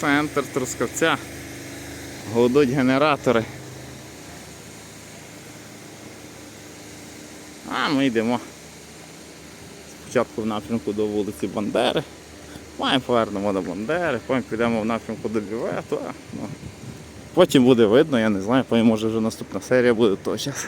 Центр Трускавця. Гудуть генератори. А ми йдемо. Спочатку в напрямку до вулиці Бандери. Потім повернемо до Бандери, потім підемо в напрямку до Бювету. а, Ну. Потім буде видно, я не знаю, потім може вже наступна серія буде того часу.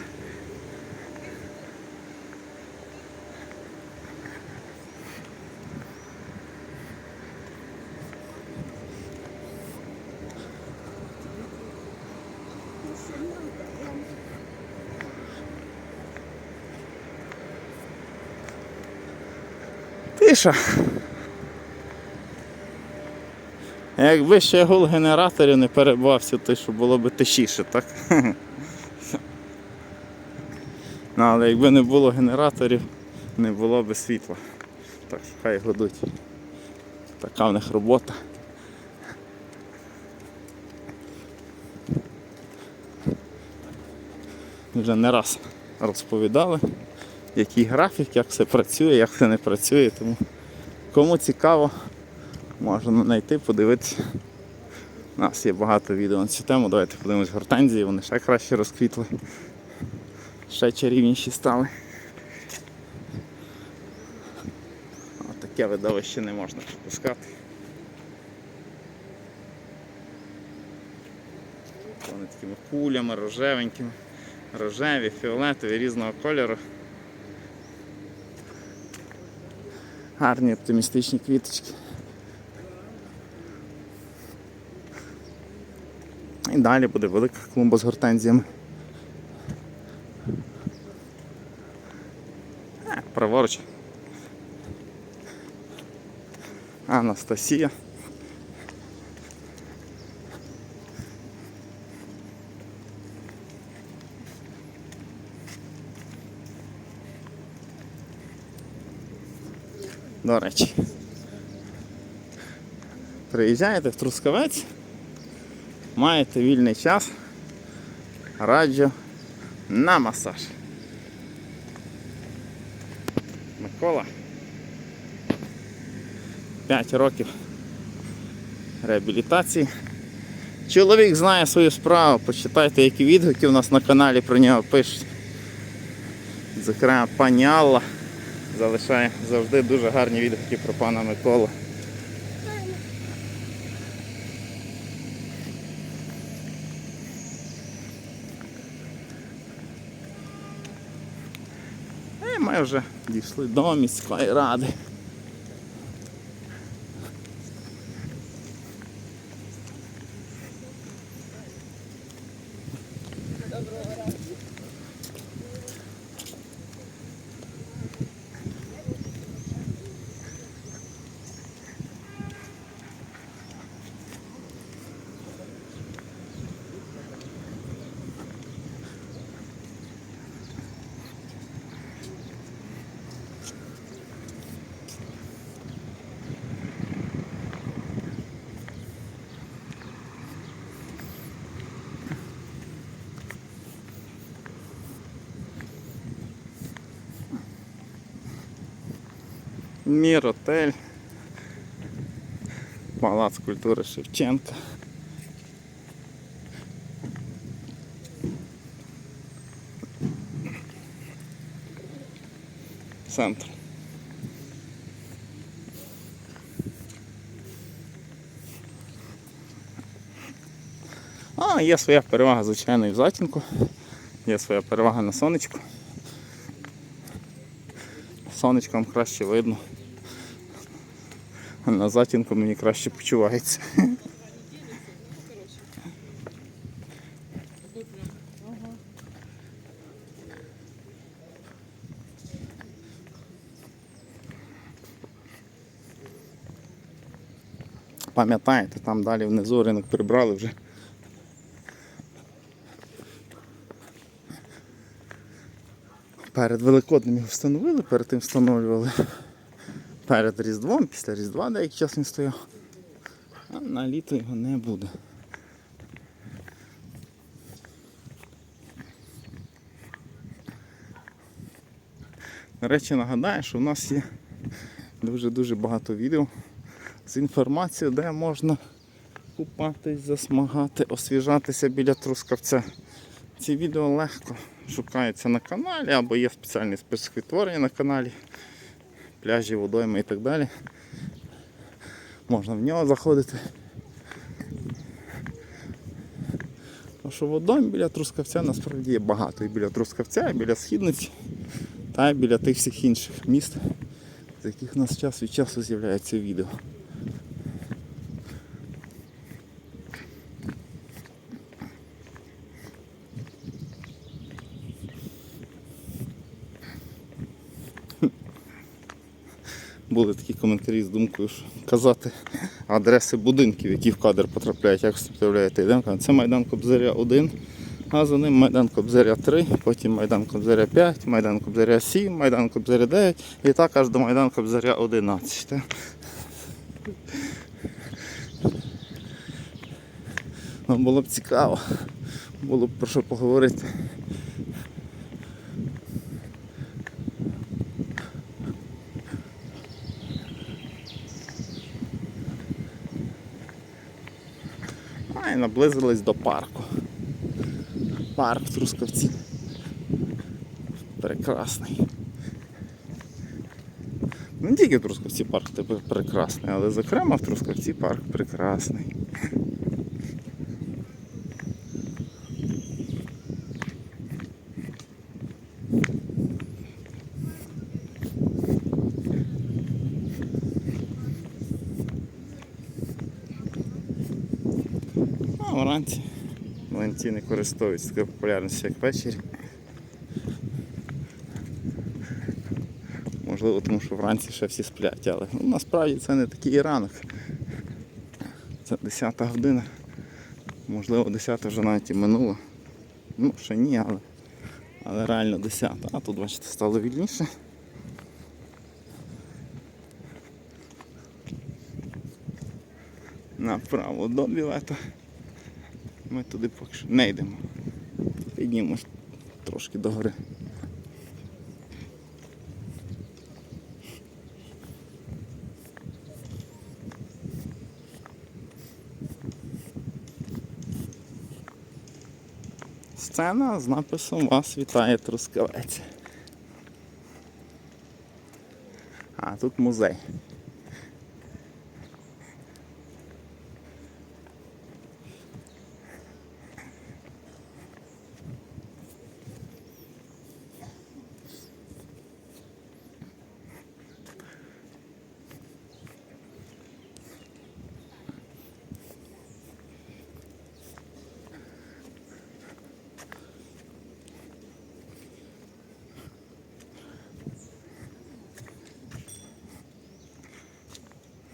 Тиша. Якби ще гул генераторів не перебався, то що було б тишіше, так? Ну, але якби не було генераторів, не було б світла. Так, хай годуть. Така в них робота. Вже не раз розповідали, який графік, як все працює, як все не працює. Тому кому цікаво, можна знайти, подивитися. У нас є багато відео на цю тему. Давайте подивимось гортензії, вони ще краще розквітли. Ще чарівніші стали. Таке видовище не можна пропускати. Вони такими кулями, рожевенькими, рожеві, фіолетові, різного кольору. Гарні оптимістичні квіточки. І далі буде велика клумба з гортензіями. Е, Праворуч. Анастасія. До речі. Приїжджаєте в Трускавець, маєте вільний час, раджу на масаж. Микола. 5 років реабілітації. Чоловік знає свою справу, почитайте, які відгуки у нас на каналі про нього пишуть. Зокрема, пані Алла залишає завжди дуже гарні відгуки про пана Миколу. І ми вже дійшли до міської ради. Міротель. Палац культури Шевченка. Центр. А, є своя перевага, звичайно, і в затінку. Є своя перевага на сонечку. Сонечком краще видно. На затінку мені краще почувається. Пам'ятаєте, там далі внизу ринок прибрали вже. Перед Великоднем його встановили, перед тим встановлювали перед Різдвом, після Різдва деякий час він стояв. А на літо його не буде. До речі, нагадаю, що в нас є дуже-дуже багато відео з інформацією, де можна купатись, засмагати, освіжатися біля трускавця. Ці відео легко шукаються на каналі або є спеціальний список відтворення на каналі, пляжі, водойми і так далі. Можна в нього заходити. Тому що водойм біля Трускавця насправді є багато. І біля Трускавця, і біля Східниці, та й біля тих всіх інших міст, з яких у нас час від часу з'являється відео. Були такі коментарі з думкою, що казати адреси будинків, які в кадр потрапляють, як вставляєте йдемо. Це Майдан Кобзаря 1, а за ним Майдан Кобзаря 3, потім Майдан Кобзаря 5, Майдан Кобзаря 7, Майдан Кобзаря 9 і так аж до Майдан Кобзаря 11. так. Нам було б цікаво, було б про що поговорити. А і наблизились до парку. Парк в Трускавці. Прекрасний. Не тільки в Трускавці парк тепер прекрасний, але зокрема в Трускавці парк прекрасний. Вранці млинці не користуються такою популярністю, як ввечері. Можливо, тому що вранці ще всі сплять, але ну, насправді це не такий і ранок. Це 10 година. Можливо, 10 вже навіть і минуло. Ну, ще ні, але, але реально 10. А тут, бачите, стало вільніше. Направо до білета. Ми туди поки що не йдемо. Піднімемось трошки догори. Сцена з написом Вас вітає Трускавець. А тут музей.